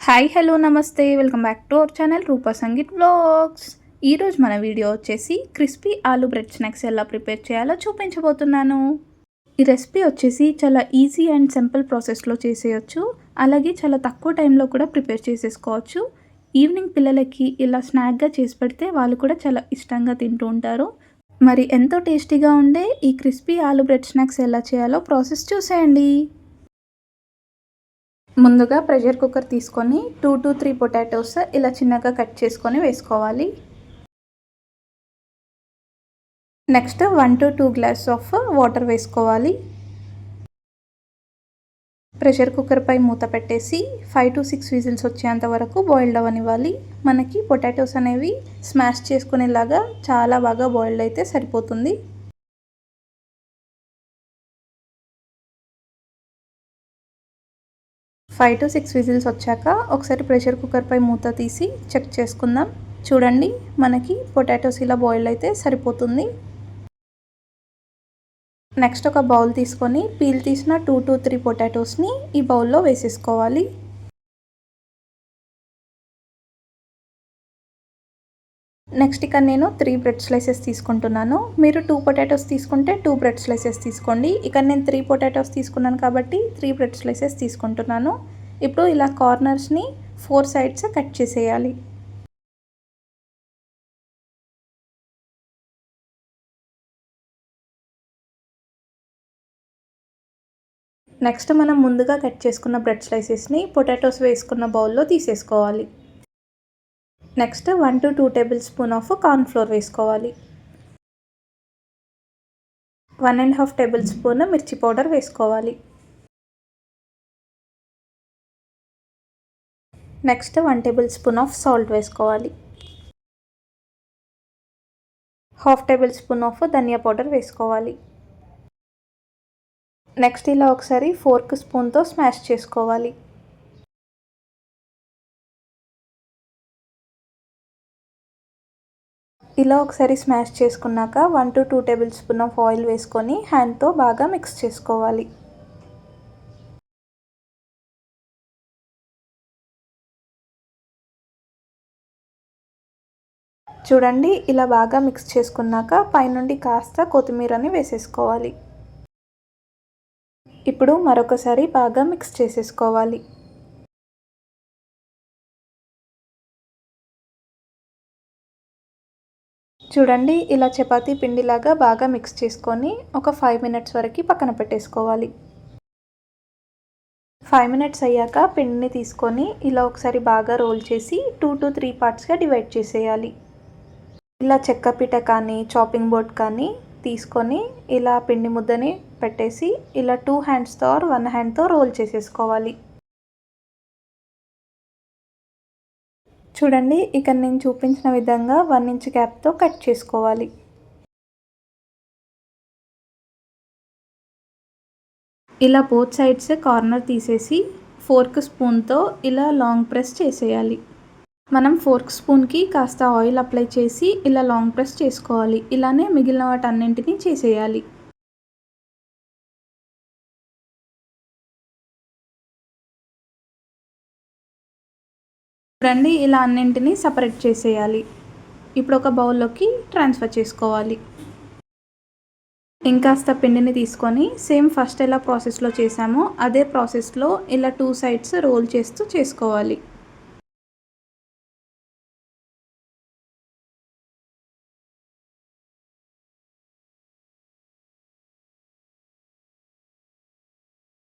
Hi hello namaste. Welcome back to our channel Rupa Sangeet blogs ఈరోజు మన video వచ్చేసి crispy aloo bread snacks ఎలా prepare చేయాలో చూపించబోతున్నాను. ఈ రెసిపీ వచ్చేసి చాలా ఈజీ అండ్ సింపుల్ ప్రాసెస్లో చేసేయచ్చు. అలాగే చాలా తక్కువ టైంలో కూడా ప్రిపేర్ చేసేసుకోవచ్చు. ఈవినింగ్ పిల్లలకి ఇలా స్నాక్గా చేసి పెడితే వాళ్ళు కూడా చాలా ఇష్టంగా తింటూ ఉంటారు. మరి ఎంతో టేస్టీగా ఉండే ఈ క్రిస్పీ ఆలూ బ్రెడ్ స్నాక్స్ ఎలా చేయాలో ప్రాసెస్ చూసేయండి. ముందుగా ప్రెషర్ కుక్కర్ తీసుకొని టూ టు త్రీ పొటాటోస్ ఇలా చిన్నగా కట్ చేసుకొని వేసుకోవాలి. Next one to two glass of water వేసుకోవాలి. ప్రెషర్ కుక్కర్పై మూత పెట్టేసి ఫైవ్ టు సిక్స్ విజిల్స్ వచ్చేంత వరకు బాయిల్డ్ అవ్వనివ్వాలి. మనకి పొటాటోస్ అనేవి స్మాష్ చేసుకునేలాగా చాలా బాగా బాయిల్డ్ అయితే సరిపోతుంది. ఫైవ్ టు సిక్స్ విజిల్స్ వచ్చాక ఒకసారి ప్రెషర్ కుక్కర్పై మూత తీసి చెక్ చేసుకుందాం. చూడండి మనకి పొటాటోస్ ఇలా బాయిల్ అయితే సరిపోతుంది. నెక్స్ట్ ఒక బౌల్ తీసుకొని పీల్ తీసిన టూ టు త్రీ పొటాటోస్ని ఈ బౌల్లో వేసేసుకోవాలి. నెక్స్ట్ ఇక్కడ నేను త్రీ బ్రెడ్ స్లైసెస్ తీసుకుంటున్నాను. మీరు టూ పొటాటోస్ తీసుకుంటే టూ బ్రెడ్ స్లైసెస్ తీసుకోండి. ఇక్కడ నేను త్రీ పొటాటోస్ తీసుకున్నాను కాబట్టి త్రీ బ్రెడ్ స్లైసెస్ తీసుకుంటున్నాను. ఇప్పుడు ఇలా కార్నర్స్ని ఫోర్ సైడ్స్ కట్ చేసేయాలి. నెక్స్ట్ మనం ముందుగా కట్ చేసుకున్న బ్రెడ్ స్లైసెస్ని పొటాటోస్ వేసుకున్న బౌల్లో తీసేసుకోవాలి. Next one to two tablespoon of cornflour వేసుకోవాలి. One and half tablespoon మిర్చి పౌడర్ వేసుకోవాలి. Next one tablespoon of salt వేసుకోవాలి. హాఫ్ టేబుల్ స్పూన్ ఆఫ్ ధనియా పౌడర్ వేసుకోవాలి. నెక్స్ట్ ఇలా ఒకసారి ఫోర్క్ స్పూన్తో స్మాష్ చేసుకోవాలి. ఇలా ఒకసారి స్మాష్ చేసుకున్నాక one to two tablespoon of oil వేసుకొని హ్యాండ్తో బాగా మిక్స్ చేసుకోవాలి. చూడండి ఇలా బాగా మిక్స్ చేసుకున్నాక పైనుండి కాస్త కొత్తిమీరని వేసేసుకోవాలి. ఇప్పుడు మరొకసారి బాగా మిక్స్ చేసేసుకోవాలి. చూడండి ఇలా చపాతీ పిండిలాగా బాగా మిక్స్ చేసుకొని ఒక ఫైవ్ మినిట్స్ వరకు పక్కన పెట్టేసుకోవాలి. ఫైవ్ మినిట్స్ అయ్యాక పిండిని తీసుకొని ఇలా ఒకసారి బాగా రోల్ చేసి టూ టు త్రీ పార్ట్స్గా డివైడ్ చేసేయాలి. ఇలా చెక్క పీట కానీ చాపింగ్ బోర్డ్ కానీ తీసుకొని ఇలా పిండి ముద్దని పెట్టేసి ఇలా టూ హ్యాండ్స్తో ఆర్ వన్ హ్యాండ్తో రోల్ చేసేసుకోవాలి. చూడండి. ఇక్కడ నేను చూపించిన విధంగా వన్ ఇంచ్ గ్యాప్తో కట్ చేసుకోవాలి. ఇలా బోత్ సైడ్స్ కార్నర్ తీసేసి ఫోర్క్ స్పూన్తో ఇలా లాంగ్ ప్రెస్ చేసేయాలి. మనం ఫోర్క్ స్పూన్కి కాస్త ఆయిల్ అప్లై చేసి ఇలా లాంగ్ ప్రెస్ చేసుకోవాలి. ఇలానే మిగిలిన వాటన్నింటినీ చేసేయాలి. చూడండి ఇలా అన్నింటినీ సపరేట్ చేసేయాలి. ఇప్పుడు ఒక బౌల్లోకి ట్రాన్స్ఫర్ చేసుకోవాలి. ఇంకాస్త పిండిని తీసుకొని సేమ్ ఫస్ట్ ఎలా ప్రాసెస్లో చేసామో అదే ప్రాసెస్లో ఇలా టూ సైడ్స్ రోల్ చేస్తూ చేసుకోవాలి.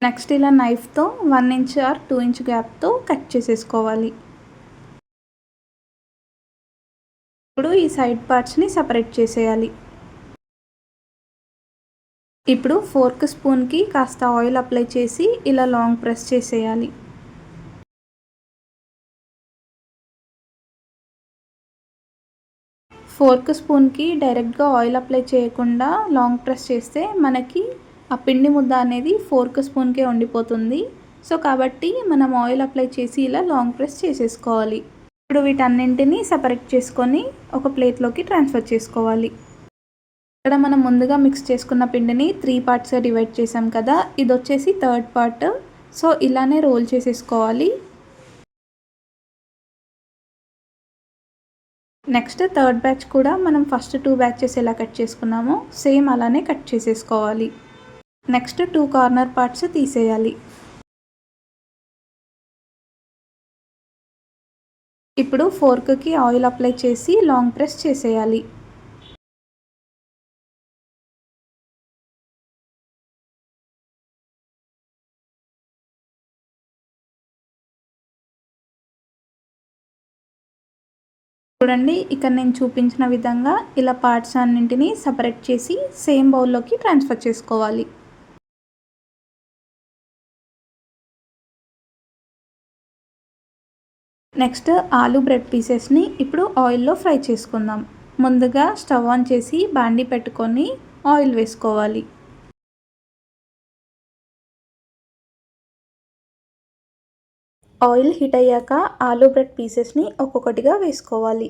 నెక్స్ట్ ఇలా నైఫ్తో one inch or two inch గ్యాప్తో cut చేసేసుకోవాలి. ఈ సైడ్ పార్ట్స్ని సపరేట్ చేసేయాలి. ఇప్పుడు ఫోర్క్ స్పూన్కి కాస్త ఆయిల్ అప్లై చేసి ఇలా లాంగ్ ప్రెస్ చేసేయాలి. ఫోర్క్ స్పూన్కి డైరెక్ట్గా ఆయిల్ అప్లై చేయకుండా లాంగ్ ప్రెస్ చేస్తే మనకి ఆ పిండి ముద్ద అనేది ఫోర్క్ స్పూన్కే ఉండిపోతుంది. సో కాబట్టి మనం ఆయిల్ అప్లై చేసి ఇలా లాంగ్ ప్రెస్ చేసేసుకోవాలి. ఇప్పుడు వీటన్నింటినీ సపరేట్ చేసుకొని ఒక ప్లేట్లోకి ట్రాన్స్ఫర్ చేసుకోవాలి. ఇక్కడ మనం ముందుగా మిక్స్ చేసుకున్న పిండిని త్రీ పార్ట్స్గా డివైడ్ చేసాం కదా ఇది వచ్చేసి థర్డ్ పార్ట్ సో ఇలానే రోల్ చేసేసుకోవాలి. నెక్స్ట్ థర్డ్ బ్యాచ్ కూడా మనం ఫస్ట్ టూ బ్యాచెస్ ఎలా కట్ చేసుకున్నామో సేమ్ అలానే కట్ చేసేసుకోవాలి. నెక్స్ట్ టూ కార్నర్ పార్ట్స్ తీసేయాలి. ఇప్పుడు ఫోర్క్కి ఆయిల్ అప్లై చేసి లాంగ్ ప్రెస్ చేసేయాలి. చూడండి ఇక్కడ నేను చూపించిన విధంగా ఇలా పార్ట్స్ అన్నింటినీ సపరేట్ చేసి సేమ్ బౌల్లోకి ట్రాన్స్ఫర్ చేసుకోవాలి. నెక్స్ట్ ఆలు బ్రెడ్ పీసెస్ని ఇప్పుడు ఆయిల్లో ఫ్రై చేసుకుందాం. ముందుగా స్టవ్ ఆన్ చేసి బాండి పెట్టుకొని ఆయిల్ వేసుకోవాలి. ఆయిల్ హీట్ అయ్యాక ఆలు బ్రెడ్ పీసెస్ని ఒక్కొక్కటిగా వేసుకోవాలి.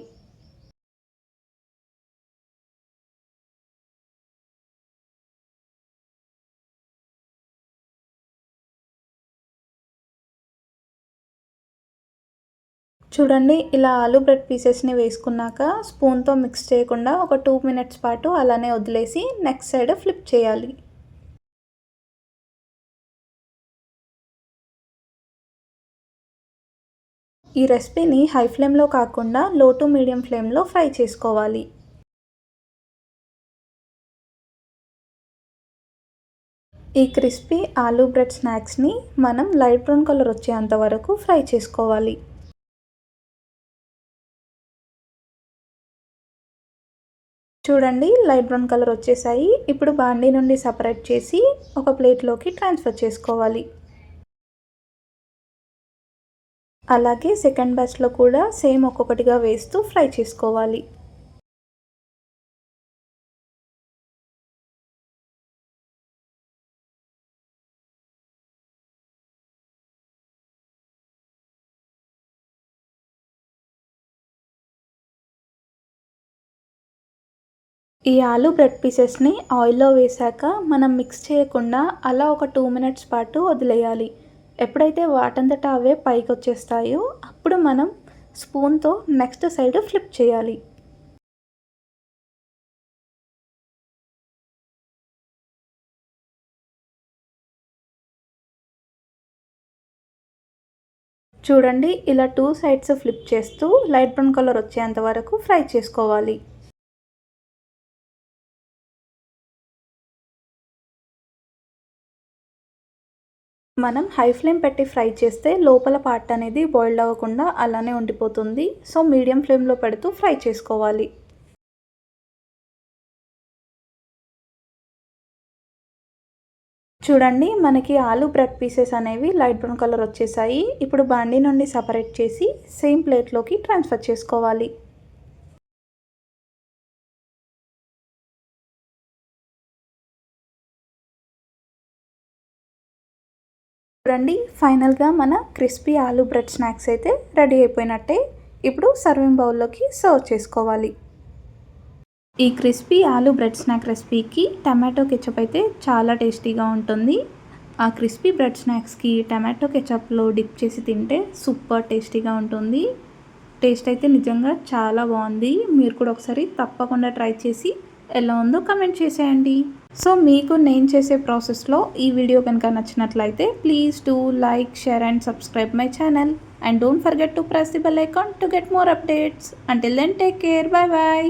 చూడండి ఇలా ఆలూ బ్రెడ్ పీసెస్ని వేసుకున్నాక స్పూన్తో మిక్స్ చేయకుండా ఒక టూ మినిట్స్ పాటు అలానే వదిలేసి నెక్స్ట్ సైడ్ ఫ్లిప్ చేయాలి. ఈ రెసిపీని హై ఫ్లేమ్లో కాకుండా లో టు మీడియం ఫ్లేమ్లో ఫ్రై చేసుకోవాలి. ఈ క్రిస్పీ ఆలూ బ్రెడ్ స్నాక్స్ని మనం లైట్ బ్రౌన్ కలర్ వచ్చేంత వరకు ఫ్రై చేసుకోవాలి. చూడండి లైట్ బ్రౌన్ కలర్ వచ్చేసాయి. ఇప్పుడు బాండీ నుండి సపరేట్ చేసి ఒక ప్లేట్లోకి ట్రాన్స్ఫర్ చేసుకోవాలి. అలాగే సెకండ్ బ్యాచ్లో కూడా సేమ్ ఒక్కొక్కటిగా వేస్తూ ఫ్రై చేసుకోవాలి. ఈ ఆలు బ్రెడ్ పీసెస్ని ఆయిల్లో వేశాక మనం మిక్స్ చేయకుండా అలా ఒక టూ మినిట్స్ పాటు వదిలేయాలి. ఎప్పుడైతే వాటంతట అవే పైకి వచ్చేస్తాయో అప్పుడు మనం స్పూన్తో నెక్స్ట్ సైడ్ ఫ్లిప్ చేయాలి. చూడండి ఇలా టూ సైడ్స్ ఫ్లిప్ చేస్తూ లైట్ బ్రౌన్ కలర్ వచ్చేంత వరకు ఫ్రై చేసుకోవాలి. మనం హై ఫ్లేమ్ పెట్టి ఫ్రై చేస్తే లోపల పార్ట్ అనేది బాయిల్డ్ అవ్వకుండా అలానే ఉండిపోతుంది. సో మీడియం ఫ్లేమ్లో పెడుతూ ఫ్రై చేసుకోవాలి. చూడండి మనకి ఆలు బ్రెడ్ పీసెస్ అనేవి లైట్ బ్రౌన్ కలర్ వచ్చేసాయి. ఇప్పుడు బాండీ నుండి సపరేట్ చేసి సేమ్ ప్లేట్లోకి ట్రాన్స్ఫర్ చేసుకోవాలి. రండి. ఫైనల్గా మన క్రిస్పీ ఆలూ బ్రెడ్ స్నాక్స్ అయితే రెడీ అయిపోయినట్టే. ఇప్పుడు సర్వింగ్ బౌల్లోకి సర్వ్ చేసుకోవాలి. ఈ క్రిస్పీ ఆలూ బ్రెడ్ స్నాక్ రెసిపీకి టమాటో కెచప్ అయితే చాలా టేస్టీగా ఉంటుంది. ఆ క్రిస్పీ బ్రెడ్ స్నాక్స్కి టమాటో కెచప్లో డిప్ చేసి తింటే సూపర్ టేస్టీగా ఉంటుంది. టేస్ట్ అయితే నిజంగా చాలా బాగుంది. మీరు కూడా ఒకసారి తప్పకుండా ట్రై చేసి ఎలా ఉందో కమెంట్ చేసేయండి. సో మీకు నేను చేసే ప్రాసెస్లో ఈ వీడియో కనుక నచ్చినట్లయితే please do like share and subscribe my channel. And don't forget to press the bell icon to get more updates. Until then take care bye bye